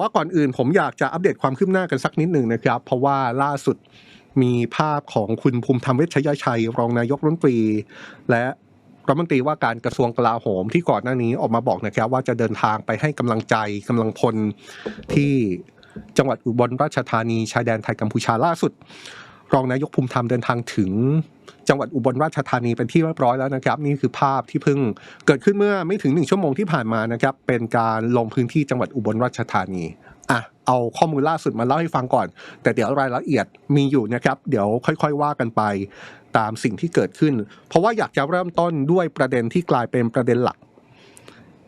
ว่าก่อนอื่นผมอยากจะอัปเดตความคืบหน้ากันสักนิดหนึ่งนะครับ เพราะว่าล่าสุดมีภาพของคุณภูมิธรรมเวชยชัย รองนายกรัฐมนตรี และรัฐมนตรีว่าการกระทรวงกลาโหมที่ก่อนหน้านี้ออกมาบอกนะครับ ว่าจะเดินทางไปให้กำลังใจกำลังพลที่จังหวัดอุบลราชธานีชายแดนไทยกัมพูชาล่าสุด รองนายกภูมิธรรมเดินทางถึงจังหวัดอุบลราชธานีเป็นที่เรียบร้อยแล้วนะครับ นี่คือภาพที่เพิ่งเกิดขึ้นเมื่อไม่ถึงหนึ่งชั่วโมงที่ผ่านมานะครับ เป็นการลงพื้นที่จังหวัดอุบลราชธานีอะเอาข้อมูลล่าสุดมาเล่าให้ฟังก่อน แต่เดี๋ยวรายละเอียดมีอยู่นะครับ เดี๋ยวค่อยๆว่ากันไปตามสิ่งที่เกิดขึ้น เพราะว่าอยากจะเริ่มต้นด้วยประเด็นที่กลายเป็นประเด็นหลัก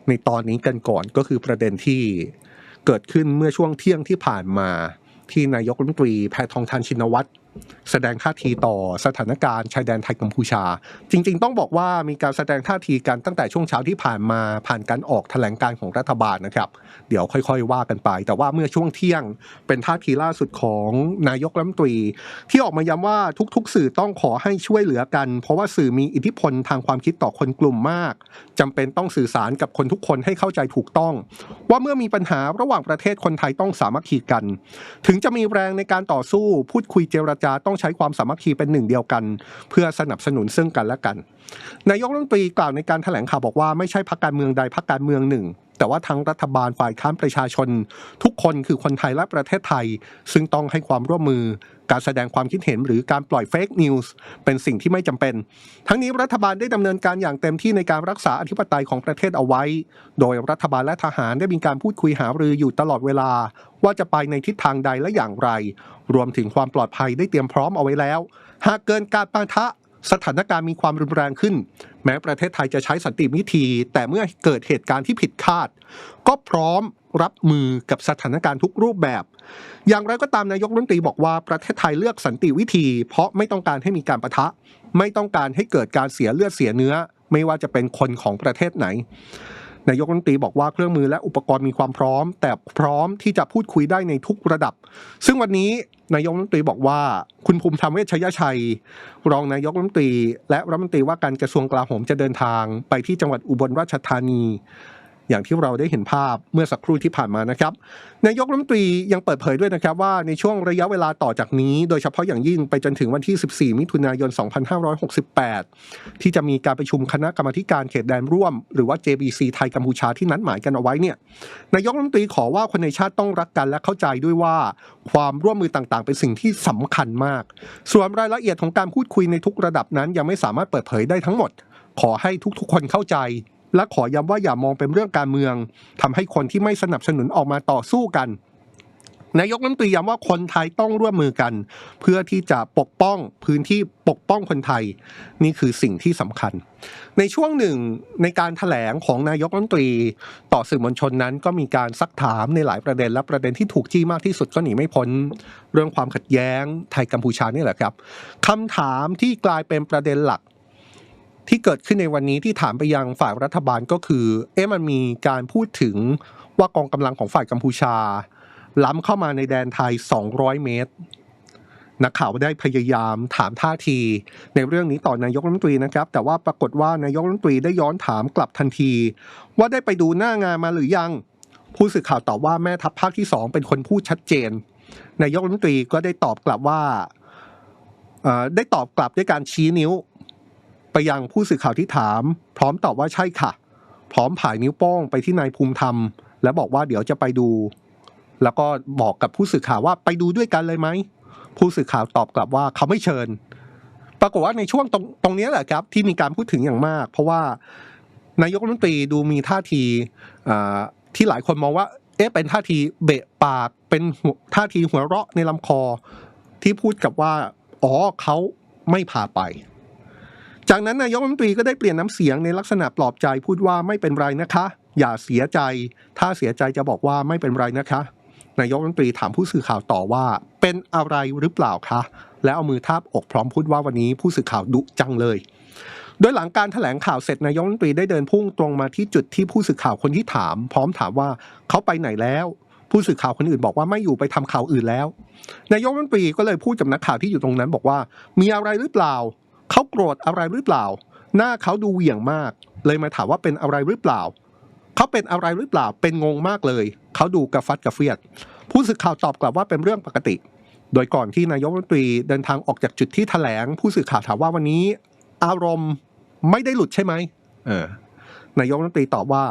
ในตอนนี้กันก่อนก็คือประเด็นที่เกิดขึ้นเมื่อช่วงเที่ยงที่ผ่านมาที่นายกรัฐมนตรีแพทองทานชินวัตรแสดงท่าทีต่อสถานการณ์ชายแดนไทยกัมพูชา จริง ๆ ต้องบอกว่ามีการแสดงท่าทีกันตั้งแต่ช่วงเช้าที่ผ่านมาผ่านการออกแถลงการของรัฐบาลนะครับ เดี๋ยวค่อยๆ ว่ากันไป แต่ว่าเมื่อช่วงเที่ยงเป็นท่าทีล่าสุดของนายกรัฐมนตรี ที่ออกมาย้ำว่าทุกๆ สื่อต้องขอให้ช่วยเหลือกัน เพราะว่าสื่อมีอิทธิพลทางความคิดต่อคนกลุ่มมากจำเป็นต้องสื่อสารกับคนทุกคนให้เข้าใจถูกต้อง ว่าเมื่อมีปัญหาระหว่างประเทศคนไทยต้องสามัคคีกัน ถึงจะมีแรงในการต่อสู้พูดคุยเจรจาต้องใช้ความสามัคคีเป็นหนึ่งเดียวกัน เพื่อสนับสนุนซึ่งกันและกัน นายกรัฐมนตรีกล่าวในการแถลงข่าวบอกว่าไม่ใช่พรรคการเมืองใดพรรคการเมืองหนึ่ง แต่ว่าทั้งรัฐบาลฝ่ายค้านประชาชน ทุกคนคือคนไทยและประเทศไทย ซึ่งต้องให้ความร่วมมือการแสดงความคิดเห็นหรือการปล่อยเฟกนิวส์เป็นสิ่งที่ไม่จำเป็น ทั้งนี้รัฐบาลได้ดำเนินการอย่างเต็มที่ในการรักษาอธิปไตยของประเทศเอาไว้ โดยรัฐบาลและทหารได้มีการพูดคุยหารืออยู่ตลอดเวลา ว่าจะไปในทิศทางใดและอย่างไร รวมถึงความปลอดภัยได้เตรียมพร้อมเอาไว้แล้ว หากเกินการปะทะ สถานการณ์มีความรุนแรงขึ้น แม้ประเทศไทยจะใช้สันติวิธี แต่เมื่อเกิดเหตุการณ์ที่ผิดคาด ก็พร้อมรับมือกับสถานการณ์ทุกรูปแบบ อย่างไรก็ตามนายกรัฐมนตรีบอกว่าประเทศไทยเลือกสันติวิธี เพราะไม่ต้องการให้มีการประทะ ไม่ต้องการให้เกิดการเสียเลือดเสียเนื้อ ไม่ว่าจะเป็นคนของประเทศไหน นายกรัฐมนตรีบอกว่าเครื่องมือและอุปกรณ์มีความพร้อม แต่พร้อมที่จะพูดคุยได้ในทุกระดับ ซึ่งวันนี้นายกรัฐมนตรีบอกว่า คุณภูมิธรรมเวชยชัย รองนายกรัฐมนตรี และรัฐมนตรีว่าการกระทรวงกลาโหมจะเดินทางไปที่จังหวัดอุบลราชธานี อย่างที่เราได้เห็นภาพเมื่อสักครู่ที่ผ่านมานะครับ นายกรัฐมนตรียังเปิดเผยด้วยนะครับว่าในช่วงระยะเวลาต่อจากนี้ โดยเฉพาะอย่างยิ่งไปจนถึงวันที่ 14 มิถุนายน 2568 ที่จะมีการประชุมคณะกรรมการเขตแดนร่วม หรือว่า JBC ไทยกัมพูชาที่นัดหมายกันเอาไว้เนี่ยนายกรัฐมนตรีขอว่าคนในชาติต้องรักกันและเข้าใจด้วยว่า ความร่วมมือต่างๆ เป็นสิ่งที่สำคัญมาก ส่วนรายละเอียดของการพูดคุยในทุกระดับนั้นยังไม่สามารถเปิดเผยได้ทั้งหมด ขอให้ทุกๆ คนเข้าใจ และขอย้ำว่าอย่ามองเป็นเรื่องการเมืองทำให้คนที่ไม่สนับสนุนออกมาต่อสู้กัน นายกรัฐมนตรีย้ำว่าคนไทยต้องร่วมมือกัน เพื่อที่จะปกป้องพื้นที่ปกป้องคนไทย นี่คือสิ่งที่สำคัญ ในช่วงหนึ่งในการแถลงของนายกรัฐมนตรี ต่อสื่อมวลชนนั้น ก็มีการซักถามในหลายประเด็นและประเด็นที่ถูกจี้มากที่สุดก็หนีไม่พ้น เรื่องความขัดแย้งไทยกัมพูชานี่แหละครับคำถามที่กลายเป็นประเด็นหลัก ที่เกิดขึ้นในวันนี้ที่ถามไปยังฝ่ายรัฐบาลก็คือ เอ๊ะมันมีการพูดถึงว่ากองกำลังของฝ่ายกัมพูชา ล้ำเข้ามาในแดนไทย 200 เมตรนักข่าวได้พยายามถามท่าที ในเรื่องนี้ต่อนายกรัฐมนตรีนะครับ แต่ว่าปรากฏว่านายกรัฐมนตรีได้ย้อนถามกลับทันที ว่าได้ไปดูหน้างานมาหรือยัง ผู้สื่อข่าวตอบว่าแม่ทัพภาคที่สองเป็นคนพูดชัดเจน นายกรัฐมนตรีก็ได้ตอบกลับว่าเอ่อได้ตอบกลับด้วยการชี้นิ้ว ไปยังผู้สื่อข่าวที่ถาม พร้อมตอบว่าใช่ค่ะ พร้อมผายนิ้วโป้งไปที่นายภูมิธรรม และบอกว่าเดี๋ยวจะไปดู แล้วก็บอกกับผู้สื่อข่าวว่าไปดูด้วยกันเลยไหมผู้สื่อข่าวตอบกลับว่าเขาไม่เชิญ ปรากฏว่าในช่วงตรงตรงนี้แหละครับ ที่มีการพูดถึงอย่างมาก เพราะว่านายกรัฐมนตรีดูมีท่าทีที่หลายคนมองว่า เอ๊ะเป็นท่าทีเบะปากเป็นท่าทีหัวเราะในลำคอที่พูดกับว่า อ๋อเขาไม่พาไป จากนั้นนายกรัฐมนตรีก็ได้เปลี่ยนน้ำเสียงในลักษณะปลอบใจพูดว่าไม่เป็นไรนะคะ อย่าเสียใจ ถ้าเสียใจจะบอกว่าไม่เป็นไรนะคะ นายกรัฐมนตรีถามผู้สื่อข่าวต่อว่า เป็นอะไรหรือเปล่าคะแล้วเอามือทาบอกพร้อมพูดว่าวันนี้ผู้สื่อข่าวดุจังเลยโดยหลังการแถลงข่าวเสร็จนายกรัฐมนตรีได้เดินพุ่งตรงมาที่จุดที่ผู้สื่อข่าวคนที่ถาม พร้อมถามว่าเขาไปไหนแล้ว ผู้สื่อข่าวคนอื่นบอกว่าไม่อยู่ไปทำข่าวอื่นแล้ว นายกรัฐมนตรีก็เลยพูดกับนักข่าวที่อยู่ตรงนั้นบอกว่า มีอะไรหรือเปล่า เขาโกรธอะไรหรือเปล่า หน้าเขาดูเหวี่ยงมาก เลยมาถามว่าเป็นอะไรหรือเปล่า เขาเป็นอะไรหรือเปล่า เป็นงงมากเลย เขาดูกระฟัดกระเฟียด ผู้สื่อข่าวตอบกลับว่าเป็นเรื่องปกติ โดยก่อนที่นายกรัฐมนตรีเดินทางออกจากจุดที่แถลง ผู้สื่อข่าวถามว่าวันนี้ อารมณ์ไม่ได้หลุดใช่ไหม เออ นายกรัฐมนตรีตอบว่า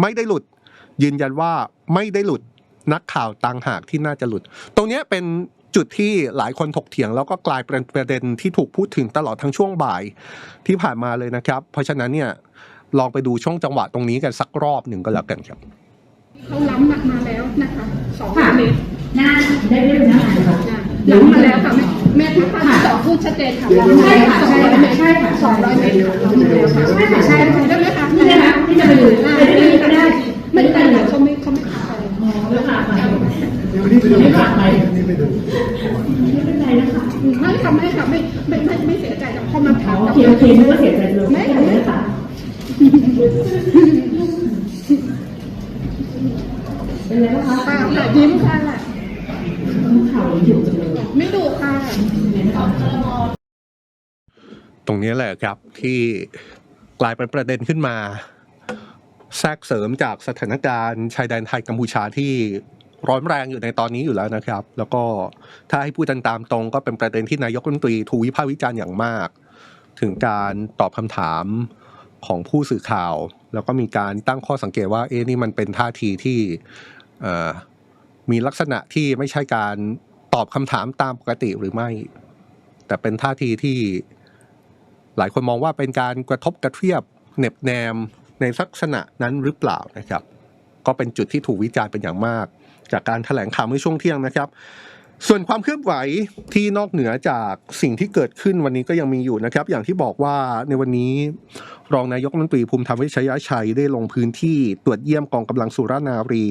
ไม่ได้หลุด ยืนยันว่าไม่ได้หลุดนักข่าวต่างหากที่น่าจะหลุด ตรงนี้เป็น จุดที่หลายคนถกเถียงแล้วก็กลายเป็นประเด็นที่ถูกพูดถึงตลอดทั้งช่วงบ่ายที่ผ่านมาเลยนะครับ เพราะฉะนั้นเนี่ยลองไปดูช่วงจังหวะตรงนี้กันสักรอบหนึ่งก็แล้วกันครับเขาล้ำมามาแล้วนะคะสองเมตรน่าได้เรื่องนะคะล้ำมาแล้วค่ะแม่ทัพภาคที่สองพูดชัดเจนค่ะล้ำมาใช่แล้วค่ะสองใช่ร้อยค่ะเมตรใช่ค่ะสองร้อยเมตรค่ะล้ำมาแล้วค่ะใช่ค่ะใช่ค่ะได้ไหมคะนี่นะคะที่จะไปดูไปได้ดีก็ได้ไม่ได้ค่ะเขาไม่เขาไม่ขายอ๋อแล้วค่ะ ไปไม่ผ่านไปไม่เป็นไรนะคะไม่ค่ะไม่ค่ะไม่ไม่ไม่ไม่เสียใจแต่พอมาอ๋อถามโอเคโอเคนึกว่าเสียใจเลยไม่เป็นไรค่ะเป็นไรนะคะค่ะแต่ยิ้มค่ะข่าวอยู่จังเลยไม่ดุค่ะตรงนี้แหละครับที่กลายเป็นประเด็นขึ้นมา แทรกเสริมจากสถานการณ์ชายแดนไทยกัมพูชาที่ ร้อนแรงอยู่ในตอนนี้อยู่แล้วนะครับ แล้วก็ถ้าให้พูดตามตรงก็เป็นประเด็นที่นายกรัฐมนตรีถูกวิพากษ์วิจารณ์อย่างมาก ถึงการตอบคำถามของผู้สื่อข่าว แล้วก็มีการตั้งข้อสังเกตว่าเอ๊ะนี่มันเป็นท่าทีที่มีลักษณะที่ไม่ใช่การตอบคำถามตามปกติหรือไม่ แต่เป็นท่าทีที่หลายคนมองว่าเป็นการกระทบกระเทียบเหน็บแนมในลักษณะนั้นหรือเปล่านะครับ ก็เป็นจุดที่ถูกวิจารณ์เป็นอย่างมาก จากการแถลงข่าวเมื่อช่วงเที่ยงนะครับ ส่วนความเคลื่อนไหวที่นอกเหนือจากสิ่งที่เกิดขึ้นวันนี้ก็ยังมีอยู่นะครับ อย่างที่บอกว่าในวันนี้รองนายกรัฐมนตรีภูมิธรรมเวชยชัยได้ลงพื้นที่ตรวจเยี่ยมกองกำลังสุรานารี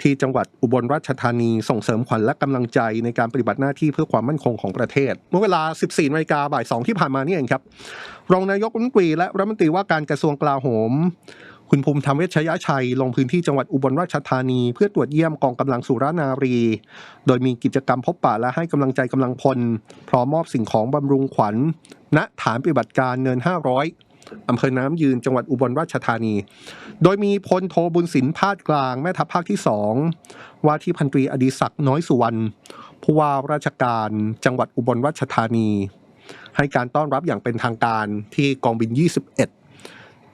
ที่จังหวัดอุบลราชธานีส่งเสริมขวัญและกำลังใจในการปฏิบัติหน้าที่เพื่อความมั่นคงของประเทศ เมื่อเวลา 14นาฬิกาบ่าย2ที่ผ่านมานี่เองครับ รองนายกรัฐมนตรีและรัฐมนตรีว่าการกระทรวงกลาโหม คุณภูมิธรรมเวชยชัย ลงพื้นที่จังหวัดอุบลราชธานี เพื่อตรวจเยี่ยมกองกำลังสุรานารี โดยมีกิจกรรมพบปะและให้กำลังใจกำลังพล พร้อมมอบสิ่งของบำรุงขวัญ ณฐานปฏิบัติการเนิน 500อำเภอน้ำยืนจังหวัดอุบลราชธานี โดยมีพลโทบุญสินพาดกลางแม่ทัพภาคที่สองว่าที่พันตรีอดีศักดิ์น้อยสุวรรณผู้ว่าราชการจังหวัดอุบลราชธานี ให้การต้อนรับอย่างเป็นทางการที่กองบิน 21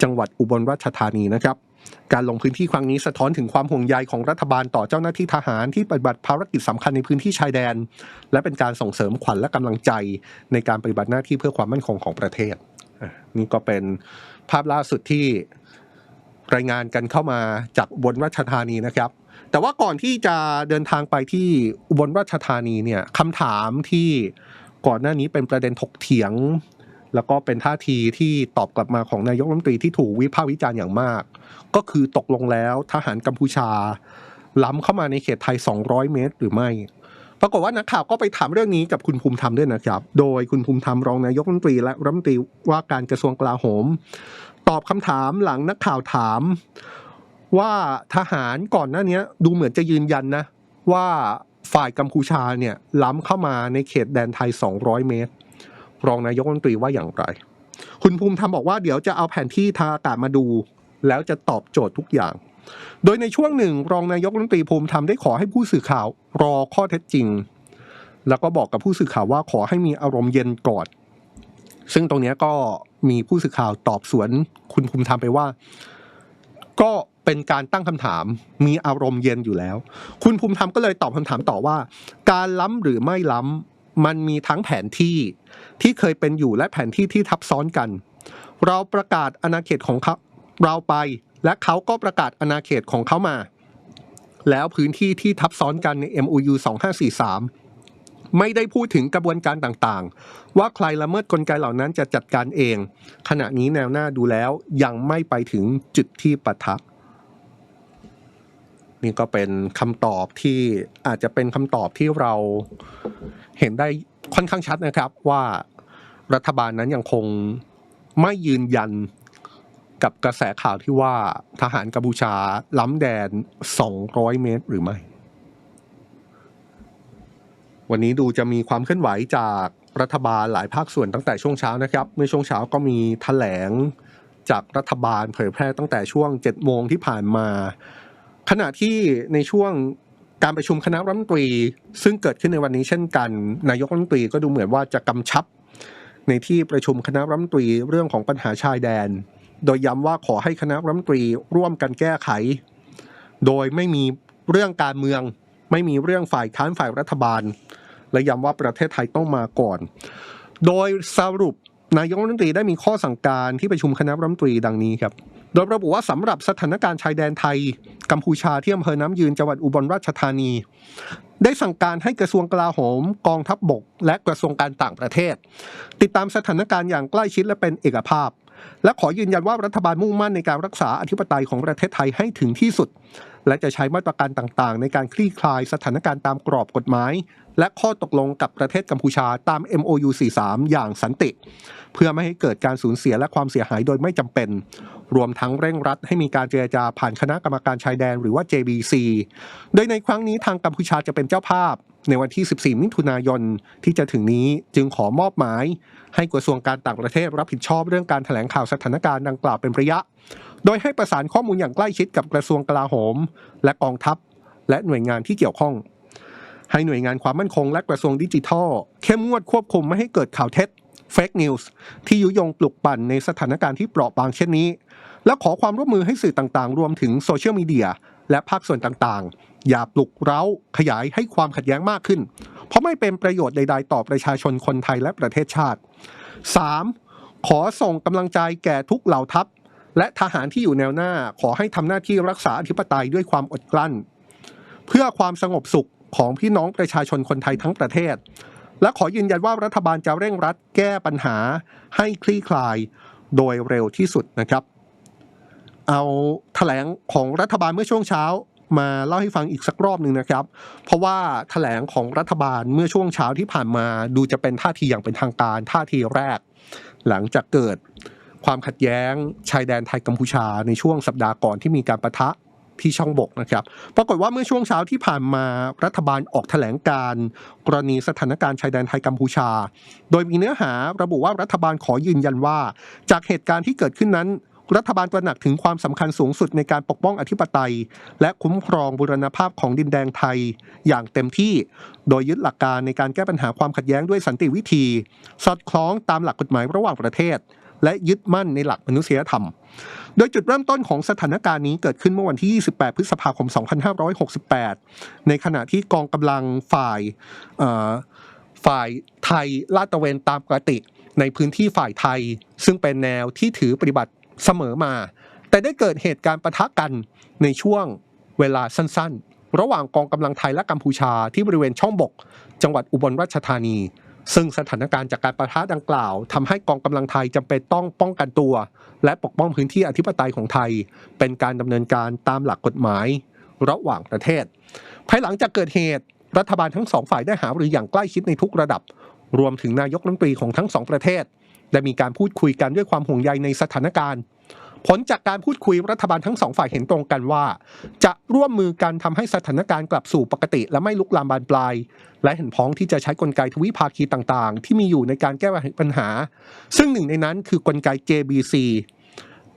จังหวัดอุบลราชธานีนะครับการลงพื้นที่ครั้งนี้สะท้อนถึงความห่วงใยของรัฐบาลต่อเจ้าหน้าที่ทหารที่ปฏิบัติภารกิจสำคัญในพื้นที่ชายแดน และเป็นการส่งเสริมขวัญและกำลังใจ ในการปฏิบัติหน้าที่เพื่อความมั่นคงของประเทศนี่ก็เป็นภาพล่าสุดที่รายงานกันเข้ามาจากอุบลราชธานีนะครับ แต่ว่าก่อนที่จะเดินทางไปที่อุบลราชธานีเนี่ยคำถามที่ก่อนหน้านี้เป็นประเด็นถกเถียง แล้วก็เป็นท่าทีที่ตอบกลับมาของนายกรัฐมนตรีที่ถูกวิพากษ์วิจารณ์อย่างมาก ก็คือตกลงแล้วทหารกัมพูชา ล้ำเข้ามาในเขตไทย 200 เมตร หรือไม่ ปรากฏว่านักข่าวก็ไปถามเรื่องนี้กับคุณภูมิธรรมด้วยนะครับ โดยคุณภูมิธรรมรองนายกรัฐมนตรีและรัฐมนตรีว่าการกระทรวงกลาโหม ตอบคำถามหลังนักข่าวถามว่าทหารก่อนหน้านี้ดูเหมือนจะยืนยันนะว่าฝ่ายกัมพูชาเนี่ยล้ำเข้ามาในเขตแดนไทย 200 เมตร รองนายกรัฐมนตรีว่าอย่างไร คุณภูมิธรรมบอกว่าเดี๋ยวจะเอาแผนที่ทางอากาศมาดู แล้วจะตอบโจทย์ทุกอย่าง โดยในช่วงหนึ่ง รองนายกรัฐมนตรีภูมิธรรมได้ขอให้ผู้สื่อข่าวรอข้อเท็จจริง แล้วก็บอกกับผู้สื่อข่าวว่าขอให้มีอารมณ์เย็นก่อนซึ่งตรงนี้ก็มีผู้สื่อข่าวตอบสวนคุณภูมิธรรมไปว่า ก็เป็นการตั้งคำถามมีอารมณ์เย็นอยู่แล้ว คุณภูมิธรรมก็เลยตอบคำถามต่อว่า การล้ำหรือไม่ล้ำมันมีทั้งแผนที่ ที่เคยเป็นอยู่และแผนที่ที่ทับซ้อนกัน เราประกาศอาณาเขตของเขาเราไป และเขาก็ประกาศอาณาเขตของเขามา แล้วพื้นที่ที่ทับซ้อนกันใน MOU 2543 ไม่ได้พูดถึงกระบวนการต่างๆ ว่าใครละเมิดกลไกเหล่านั้นจะจัดการเอง ขณะนี้แนวหน้าดูแล้วยังไม่ไปถึงจุดที่ปะทะนี่ก็เป็นคำตอบที่อาจจะเป็นคำตอบที่เราเห็นได้ ค่อนข้างชัดนะครับว่ารัฐบาลนั้นยังคงไม่ยืนยันกับกระแสข่าวที่ว่าทหารกัมพูชาล้ำแดน 200 เมตรหรือไม่ วันนี้ดูจะมีความเคลื่อนไหวจากรัฐบาลหลายภาคส่วนตั้งแต่ช่วงเช้านะครับ เมื่อช่วงเช้าก็มีแถลงจากรัฐบาลเผยแพร่ตั้งแต่ช่วง 7 โมงที่ผ่านมา ขณะที่ในช่วง การประชุมคณะรัฐมนตรี ซึ่งเกิดขึ้นในวันนี้เช่นกัน นายกรัฐมนตรีก็ดูเหมือนว่าจะกำชับ ในที่ประชุมคณะรัฐมนตรีเรื่องของปัญหาชายแดน โดยย้ำว่าขอให้คณะรัฐมนตรีร่วมกันแก้ไข โดยไม่มีเรื่องการเมือง ไม่มีเรื่องฝ่ายค้านฝ่ายรัฐบาล และย้ำว่าประเทศไทยต้องมาก่อน โดยสรุปนายกรัฐมนตรีได้มีข้อสั่งการที่ประชุมคณะรัฐมนตรีดังนี้ครับ ดยระบุว่าสำหรับสถานการณ์ชายแดนไทย กัมพูชาที่อำเภอน้ำยืนจังหวัดอุบลราชธานี ได้สั่งการให้กระทรวงกลาโหม กองทัพบบก และกระทรวงการต่างประเทศ ติดตามสถานการณ์อย่างใกล้ชิดและเป็นเอกภาพ และขอยืนยันว่ารัฐบาลมุ่งมั่นในการรักษาอธิปไตยของประเทศไทยให้ถึงที่สุด และจะใช้มาตรการต่างๆ ในการคลี่คลายสถานการณ์ตามกรอบกฎหมาย และข้อตกลงกับประเทศกัมพูชาตาม MOU 43 อย่างสันติ เพื่อไม่ให้เกิดการสูญเสียและความเสียหายโดยไม่จำเป็น รวมทั้งเร่งรัดให้มีการเจรจาผ่านคณะกรรมการชายแดนหรือว่า JBC โดยในครั้งนี้ทางกัมพูชาจะเป็นเจ้าภาพ ในวันที่ 14 มิถุนายนที่จะถึงนี้จึงขอมอบหมาย ให้กระทรวงการต่างประเทศรับผิดชอบเรื่องการแถลงข่าวสถานการณ์ดังกล่าวเป็นระยะ โดยให้ประสานข้อมูลอย่างใกล้ชิดกับกระทรวงกลาโหม และกองทัพ และหน่วยงานที่เกี่ยวข้อง ให้หน่วยงานความมั่นคงและกระทรวงดิจิทัล เข้มงวดควบคุมไม่ให้เกิดข่าวเท็จ Fake News ที่ยุยงปลุกปั่นในสถานการณ์ที่เปราะบางเช่นนี้ และขอความร่วมมือให้สื่อต่างๆ รวมถึงโซเชียลมีเดียและภาคส่วนต่างๆ อย่าปลุกเร้าขยายให้ความขัดแย้งมากขึ้น เพราะไม่เป็นประโยชน์ใด ๆ ต่อประชาชนคนไทยและประเทศชาติ 3. ขอส่งกำลังใจแก่ทุกเหล่าทัพ และทหารที่อยู่แนวหน้าขอให้ทำหน้าที่รักษาอธิปไตยด้วยความอดกลั้น เพื่อความสงบสุขของพี่น้องประชาชนคนไทยทั้งประเทศ และขอยืนยันว่ารัฐบาลจะเร่งรัดแก้ปัญหาให้คลี่คลายโดยเร็วที่สุดนะครับ เอาแถลงของรัฐบาลเมื่อช่วงเช้า มาเล่าให้ฟังอีกสักรอบหนึ่งนะครับ เพราะว่าแถลงของรัฐบาลเมื่อช่วงเช้าที่ผ่านมาดูจะเป็นท่าทีอย่างเป็นทางการท่าทีแรก หลังจากเกิดความขัดแย้งชายแดนไทยกัมพูชาในช่วงสัปดาห์ก่อนที่มีการประทะที่ช่องบกนะครับ ปรากฏว่าเมื่อช่วงเช้าที่ผ่านมารัฐบาลออกแถลงการกรณีสถานการณ์ชายแดนไทยกัมพูชา โดยมีเนื้อหาระบุว่ารัฐบาลขอยืนยันว่า จากเหตุการณ์ที่เกิดขึ้นนั้น รัฐบาลตระหนักถึงความสำคัญสูงสุดในการปกป้องอธิปไตย และคุ้มครองบูรณภาพของดินแดงไทย อย่างเต็มที่ โดยยึดหลักการในการแก้ปัญหาความขัดแย้งด้วยสันติวิธี สอดคล้องตามหลักกฎหมายระหว่างประเทศ และยึดมั่นในหลักมนุษยธรรม โดยจุดเริ่มต้นของสถานการณ์นี้เกิดขึ้นเมื่อวันที่ 28 พฤษภาคม 2568 ในขณะที่กองกำลังฝ่ายฝ่ายไทยลาดตระเวนตามปกติในพื้นที่ฝ่ายไทย ซึ่งเป็นแนวที่ถือปฏิบัติ เสมอมา แต่ได้เกิดเหตุการณ์ปะทะกันในช่วงเวลาสั้นๆ ระหว่างกองกำลังไทยและกัมพูชาที่บริเวณช่องบก จังหวัดอุบลราชธานี ซึ่งสถานการณ์จากการประทะดังกล่าวทำให้กองกำลังไทยจำเป็นต้องป้องกันตัว และปกป้องพื้นที่อธิปไตยของไทย เป็นการดำเนินการตามหลักกฎหมายระหว่างประเทศ ภายหลังจากเกิดเหตุ รัฐบาลทั้งสองฝ่ายได้หารืออย่างใกล้ชิดในทุกระดับ รวมถึงนายกรัฐมนตรีของทั้งสองประเทศ ได้มีการพูดคุยกันด้วยความห่วงใยในสถานการณ์ ผลจากการพูดคุยรัฐบาลทั้งสองฝ่ายเห็นตรงกันว่า จะร่วมมือกันทำให้สถานการณ์กลับสู่ปกติ และไม่ลุกลามบานปลาย และเห็นพ้องที่จะใช้กลไกทวิภาคีต่างๆ ที่มีอยู่ในการแก้ปัญหา ซึ่งหนึ่งในนั้นคือกลไก JBC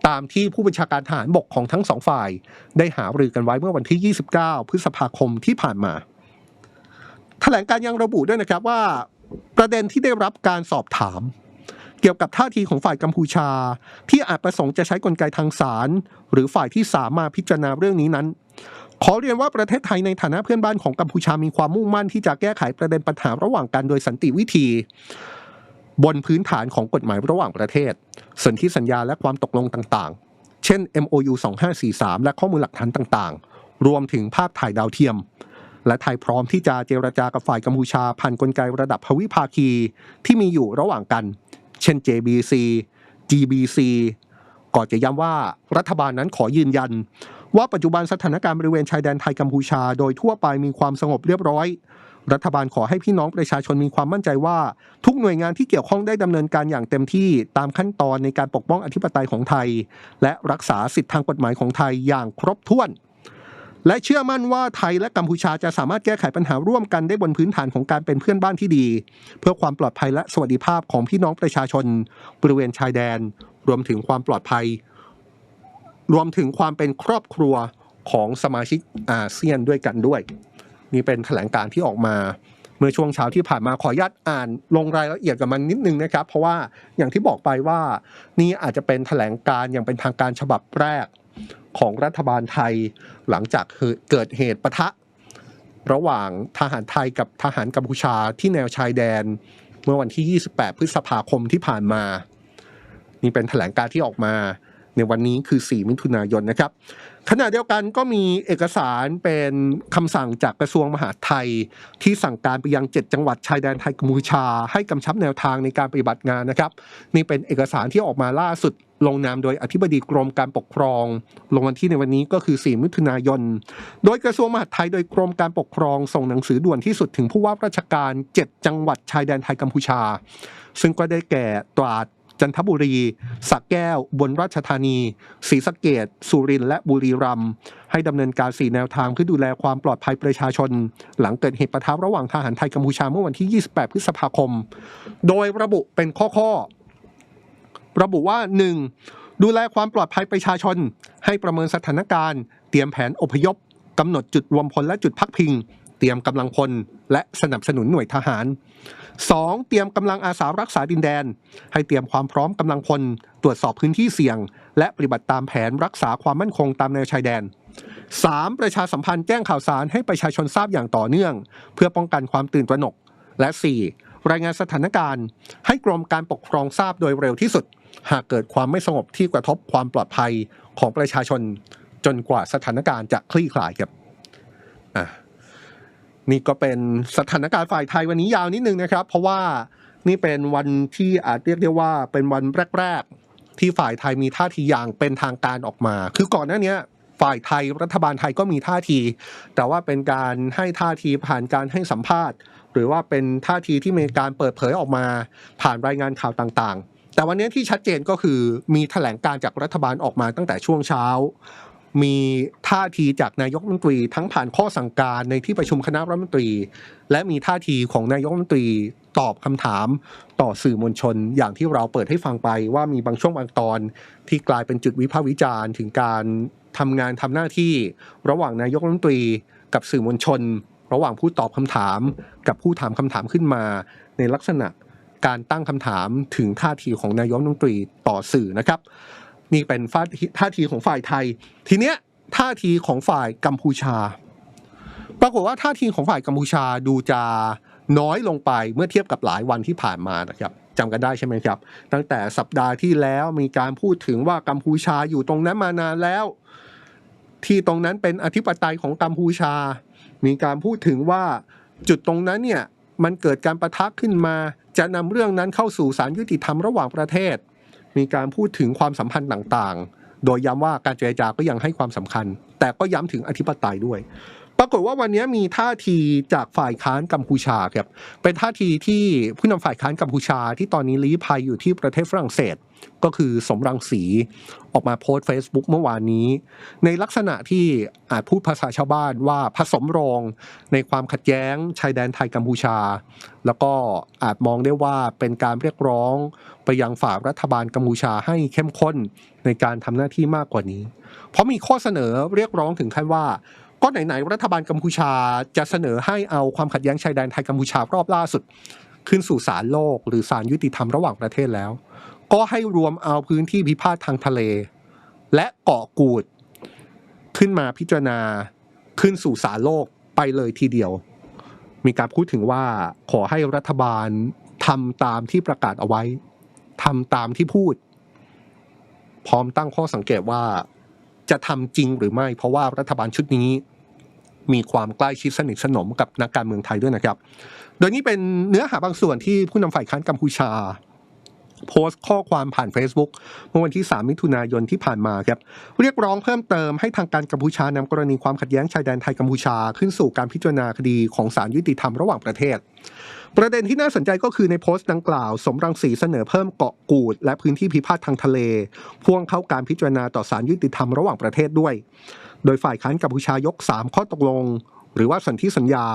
ตามที่ผู้บัญชาการทหารบกของทั้งสองฝ่าย ได้หารือกันไว้เมื่อวันที่ 29 พฤษภาคมที่ผ่านมา แถลงการยังระบุด้วยนะครับว่า ประเด็นที่ได้รับการสอบถาม เกี่ยวกับท่าทีของฝ่ายกัมพูชา ที่อาจประสงค์จะใช้กลไกทางศาลหรือฝ่ายที่สามมาพิจารณาเรื่องนี้นั้น ขอเรียนว่าประเทศไทยในฐานะเพื่อนบ้านของกัมพูชามีความมุ่งมั่นที่จะแก้ไขประเด็นปัญหาระหว่างกันโดยสันติวิธี บนพื้นฐานของกฎหมายระหว่างประเทศสนธิสัญญาและความตกลงต่างๆ เช่น MOU 2543 และข้อมูลหลักฐานต่างๆ รวมถึงภาพถ่ายดาวเทียมและไทยพร้อมที่จะเจรจากับฝ่ายกัมพูชาผ่านกลไกระดับทวิภาคีที่มีอยู่ระหว่างกัน เช่น JBC GBC ก่อนจะย้ำว่ารัฐบาลนั้นขอยืนยัน ว่าปัจจุบันสถานการณ์บริเวณชายแดนไทยกัมพูชา โดยทั่วไปมีความสงบเรียบร้อย รัฐบาลขอให้พี่น้องประชาชนมีความมั่นใจว่า ทุกหน่วยงานที่เกี่ยวข้องได้ดำเนินการอย่างเต็มที่ตามขั้นตอนในการปกป้องอธิปไตยของไทย และรักษาสิทธิทางกฎหมายของไทยอย่างครบถ้วน และเชื่อมั่นว่าไทยและกัมพูชาจะสามารถแก้ไขปัญหาร่วมกันได้บนพื้นฐานของการเป็นเพื่อนบ้านที่ดี เพื่อความปลอดภัยและสวัสดิภาพของพี่น้องประชาชน บริเวณชายแดน รวมถึงความปลอดภัย รวมถึงความเป็นครอบครัวของสมาชิกอาเซียนด้วยกันด้วย นี่เป็นแถลงการที่ออกมาเมื่อช่วงเช้าที่ผ่านมาขออนุญาตอ่านลงรายละเอียดกับมันนิดนึงนะครับ เพราะว่าอย่างที่บอกไปว่านี่อาจจะเป็นแถลงการ์อย่างเป็นทางการฉบับแรก ของรัฐบาลไทยหลังจากเกิดเหตุปะทะ ระหว่างทหารไทยกับทหารกัมพูชาที่แนวชายแดน เมื่อวันที่ 28 พฤษภาคมที่ผ่านมา นี่เป็นแถลงการที่ออกมาในวันนี้คือ 4 มิถุนายนนะครับ ขณะเดียวกันก็มีเอกสารเป็นคำสั่งจากกระทรวงมหาดไทย ที่สั่งการไปยัง 7 จังหวัดชายแดนไทยกัมพูชา ให้กำชับแนวทางในการปฏิบัติงานนะครับ นี่เป็นเอกสารที่ออกมาล่าสุดลงนามโดยอธิบดีกรมการปกครอง ลงวันที่ในวันนี้ก็คือ 4 มิถุนายน โดยกระทรวงมหาดไทยโดยกรมการปกครองส่งหนังสือด่วนที่สุดถึงผู้ว่าราชการ 7 จังหวัดชายแดนไทยกัมพูชา ซึ่งก็ได้แก่ตราด จันทบุรีสักแก้ว บนราชธานีศรีสะเกดสุรินทร์และบุรีรัมย์ให้ดำเนินการสี่แนวทางเพื่อดูแลความปลอดภัยประชาชน หลังเกิดเหตุปะทะระหว่างทหารไทยกัมพูชาเมื่อวันที่ 28 พฤษภาคม โดยระบุเป็นข้อๆระบุว่า 1. ดูแลความปลอดภัยประชาชน ให้ประเมินสถานการณ์ เตรียมแผนอพยพกำหนดจุดรวมพลและจุดพักพิง เตรียมกำลังพลและสนับสนุนหน่วยทหาร 2. เตรียมกำลังอาสารักษาดินแดน ให้เตรียมความพร้อมกำลังพล ตรวจสอบพื้นที่เสี่ยง และปฏิบัติตามแผนรักษาความมั่นคงตามแนวชายแดน 3. ประชาสัมพันธ์แจ้งข่าวสารให้ประชาชนทราบอย่างต่อเนื่อง เพื่อป้องกันความตื่นตระหนก และ 4. รายงานสถานการณ์ ให้กรมการปกครองทราบโดยเร็วที่สุด หากเกิดความไม่สงบที่กระทบความปลอดภัยของประชาชน จนกว่าสถานการณ์จะคลี่คลายครับอะ นี่ก็เป็นสถานการณ์ฝ่ายไทยวันนี้ยาวนิดนึงนะครับ เพราะว่านี่เป็นวันที่อาจเรียกได้ว่าเป็นวันแรก ๆ ที่ฝ่ายไทยมีท่าทีอย่างเป็นทางการออกมา คือก่อนหน้านี้ฝ่ายไทยรัฐบาลไทยก็มีท่าที แต่ว่าเป็นการให้ท่าทีผ่านการให้สัมภาษณ์ หรือว่าเป็นท่าทีที่มีการเปิดเผยออกมาผ่านรายงานข่าวต่างๆ แต่วันนี้ที่ชัดเจนก็คือมีแถลงการจากรัฐบาลออกมาตั้งแต่ช่วงเช้า มีท่าทีจากนายกรัฐมนตรีทั้งผ่านข้อสั่งการในที่ประชุมคณะรัฐมนตรี และมีท่าทีของนายกรัฐมนตรีตอบคำถามต่อสื่อมวลชน อย่างที่เราเปิดให้ฟังไปว่ามีบางช่วงบางตอนที่กลายเป็นจุดวิพากษ์วิจารณ์ ถึงการทำงานทำหน้าที่ระหว่างนายกรัฐมนตรีกับสื่อมวลชน ระหว่างผู้ตอบคำถาม กับผู้ถามคำถามขึ้นมา ในลักษณะการตั้งคำถามถึงท่าทีของนายกรัฐมนตรีต่อสื่อนะครับ นี่เป็นท่าทีของฝ่ายไทย ทีเนี้ยท่าทีของฝ่ายกัมพูชา ปรากฏว่าท่าทีของฝ่ายกัมพูชาดูจะน้อยลงไปเมื่อเทียบกับหลายวันที่ผ่านมานะครับจำกันได้ใช่ไหมครับ ตั้งแต่สัปดาห์ที่แล้วมีการพูดถึงว่ากัมพูชาอยู่ตรงนั้นมานานแล้ว ที่ตรงนั้นเป็นอธิปไตยของกัมพูชา มีการพูดถึงว่าจุดตรงนั้นเนี่ยมันเกิดการประทะขึ้นมา จะนำเรื่องนั้นเข้าสู่ศาลยุติธรรมระหว่างประเทศ มีการพูดถึงความสัมพันธ์ต่างๆ โดยย้ำว่าการเจรจาก็ยังให้ความสำคัญ แต่ก็ย้ำถึงอธิปไตยด้วย ปรากฏว่าวันนี้มีท่าทีจากฝ่ายค้านกัมพูชาครับเป็นท่าทีที่ผู้นำฝ่ายค้านกัมพูชาที่ตอนนี้ลี้ภัยอยู่ที่ประเทศฝรั่งเศส ก็คือสมรังสีออกมาโพสต์ Facebook เมื่อวานนี้ ในลักษณะที่อาจพูดภาษาชาวบ้านว่าผสมรองในความขัดแย้งชายแดนไทยกัมพูชา แล้วก็อาจมองได้ว่าเป็นการเรียกร้องไปยังฝ่ายรัฐบาลกัมพูชาให้เข้มข้นในการทำหน้าที่มากกว่านี้ เพราะมีข้อเสนอเรียกร้องถึงขั้นว่าก็ไหนๆรัฐบาลกัมพูชาจะเสนอให้เอาความขัดแย้งชายแดนไทยกัมพูชารอบล่าสุด ขึ้นสู่ศาลโลก หรือศาลยุติธรรมระหว่างประเทศแล้ว ก็ให้รวมเอาพื้นที่พิพาททางทะเล และเกาะกูด ขึ้นมาพิจารณาขึ้นสู่ศาโลกไปเลยทีเดียว มีการพูดถึงว่าขอให้รัฐบาลทำตามที่ประกาศเอาไว้ทำตามที่พูด พร้อมตั้งข้อสังเกตว่าจะทำจริงหรือไม่ เพราะว่ารัฐบาลชุดนี้มีความใกล้ชิดสนิทสนมกับนักการเมืองไทยด้วยนะครับ โดยนี้เป็นเนื้อหาบางส่วนที่ผู้นำฝ่ายค้านกัมพูชา โพสต์ข้อความผ่าน Facebook เมื่อวันที่ 3 มิถุนายนที่ผ่านมาครับเรียกร้องเพิ่มเติมให้ทางการกัมพูชานำกรณีความขัดแย้งชายแดนไทยกัมพูชาขึ้นสู่การพิจารณาคดีของศาลยุติธรรมระหว่างประเทศ ประเด็นที่น่าสนใจก็คือในโพสต์ดังกล่าว สมรังสีเสนอเพิ่มเกาะกูด และพื้นที่พิพาททางทะเล พ่วงเข้าการพิจารณาต่อศาลยุติธรรมระหว่างประเทศด้วย โดยฝ่ายค้านกัมพูชายก 3 ข้อตกลงหรือว่าสันธิสัญญา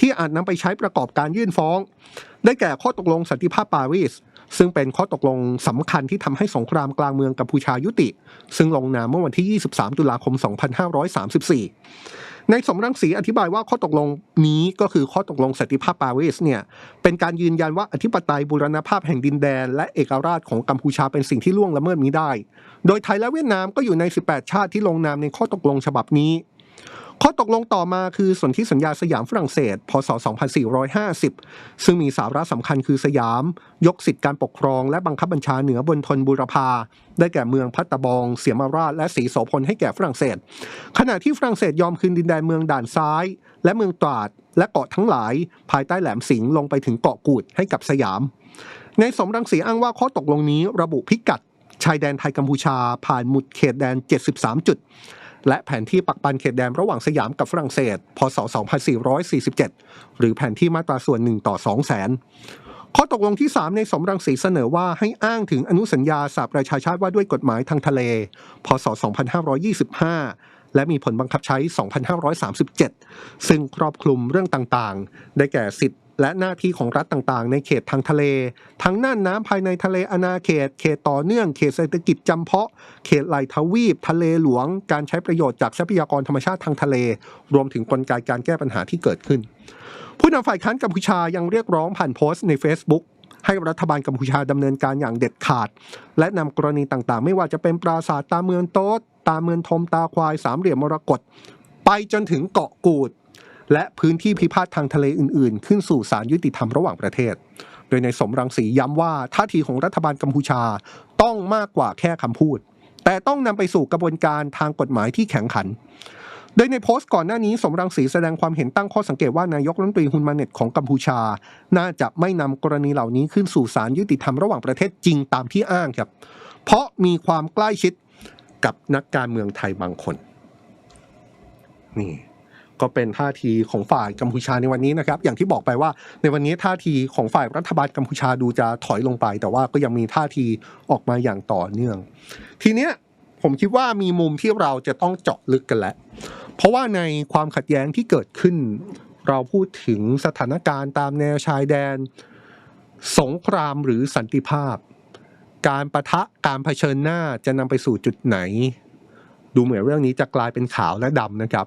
ที่อาจนำไปใช้ประกอบการยื่นฟ้อง ได้แก่ข้อตกลงสันติภาพปารีส ซึ่งเป็นข้อตกลงสำคัญที่ทำให้สงครามกลางเมืองกัมพูชายุติ ซึ่งลงนามเมื่อวันที่ 23 ตุลาคม 2534 ในสมรังสีอธิบายว่าข้อตกลงนี้ก็คือข้อตกลงสันติภาพปารีสเนี่ยเป็นการยืนยันว่าอธิปไตยบูรณภาพแห่งดินแดน และเอกราชของกัมพูชาเป็นสิ่งที่ล่วงละเมิดมิได้ โดยไทยและเวียดนามก็อยู่ใน 18 ชาติที่ลงนามในข้อตกลงฉบับนี้ ข้อตกลงต่อมาคือสนธิสัญญาสยามฝรั่งเศส พศ 2450 ซึ่งมีสาระสำคัญคือสยาม ยกสิทธิการปกครองและบังคับบัญชาเหนือบนทนบูรพา ได้แก่เมืองพัตตบอง เสียมาราช และศรีโสพลให้แก่ฝรั่งเศส ขณะที่ฝรั่งเศสยอมคืนดินแดนเมืองด่านซ้าย และเมืองตราดและเกาะทั้งหลาย ภายใต้แหลมสิงห์ลงไปถึงเกาะกูดให้กับสยาม ในสมรังสีอ้างว่าข้อตกลงนี้ระบุพิกัดชายแดนไทยกัมพูชาผ่านหมุดเขตแดน 73 จุด และแผนที่ปักปันเขตแดนระหว่างสยามกับฝรั่งเศส พศ 2447 หรือแผนที่มาตราส่วน1ต่อ2แสนข้อตกลงที่ 3 ในสมรังสีเสนอว่าให้อ้างถึงอนุสัญญาสหประชาชาติว่าด้วยกฎหมายทางทะเล พศ 2525 และมีผลบังคับใช้ 2537 ซึ่งครอบคลุมเรื่องต่างๆ ได้แก่สิทธิ และหน้าที่ของรัฐต่างๆ ในเขตทางทะเล ทั้งน่านน้ำภายในทะเลอาณาเขต เขตต่อเนื่อง เขตเศรษฐกิจจำเพาะ เขตไหลทวีป ทะเลหลวง การใช้ประโยชน์จากทรัพยากรธรรมชาติทางทะเล รวมถึงกลไกการแก้ปัญหาที่เกิดขึ้น ผู้นำฝ่ายค้านกัมพูชายังเรียกร้องผ่านโพสต์ใน Facebook ให้รัฐบาลกัมพูชาดำเนินการอย่างเด็ดขาด และนำกรณีต่างๆ ไม่ว่าจะเป็นปราสาทตาเมืองโต๊ดตาเมืองทมตาควายสามเหลี่ยมมรกตไปจนถึงเกาะกูด และพื้นที่พิพาททางทะเลอื่นๆ ขึ้นสู่ศาลยุติธรรมระหว่างประเทศ โดยในสมรังสีย้ำว่าท่าทีของรัฐบาลกัมพูชาต้องมากกว่าแค่คำพูด แต่ต้องนำไปสู่กระบวนการทางกฎหมายที่แข็งขัน โดยในโพสต์ก่อนหน้านี้สมรังสีแสดงความเห็นตั้งข้อสังเกตว่านายกรัฐมนตรีฮุนมาเน็ตของกัมพูชา น่าจะไม่นำกรณีเหล่านี้ขึ้นสู่ศาลยุติธรรมระหว่างประเทศจริงตามที่อ้างครับ เพราะมีความใกล้ชิดกับนักการเมืองไทยบางคน นี่ ก็เป็นท่าทีของฝ่ายกัมพูชาในวันนี้นะครับ อย่างที่บอกไปว่าในวันนี้ท่าทีของฝ่ายรัฐบาลกัมพูชาดูจะถอยลงไป แต่ว่าก็ยังมีท่าทีออกมาอย่างต่อเนื่อง ทีเนี้ยผมคิดว่ามีมุมที่เราจะต้องเจาะลึกกันแล้วเพราะว่าในความขัดแย้งที่เกิดขึ้น เราพูดถึงสถานการณ์ตามแนวชายแดน สงครามหรือสันติภาพ การประทะการเผชิญหน้าจะนำไปสู่จุดไหน ดูเหมือนเรื่องนี้จะกลายเป็นขาวและดำนะครับ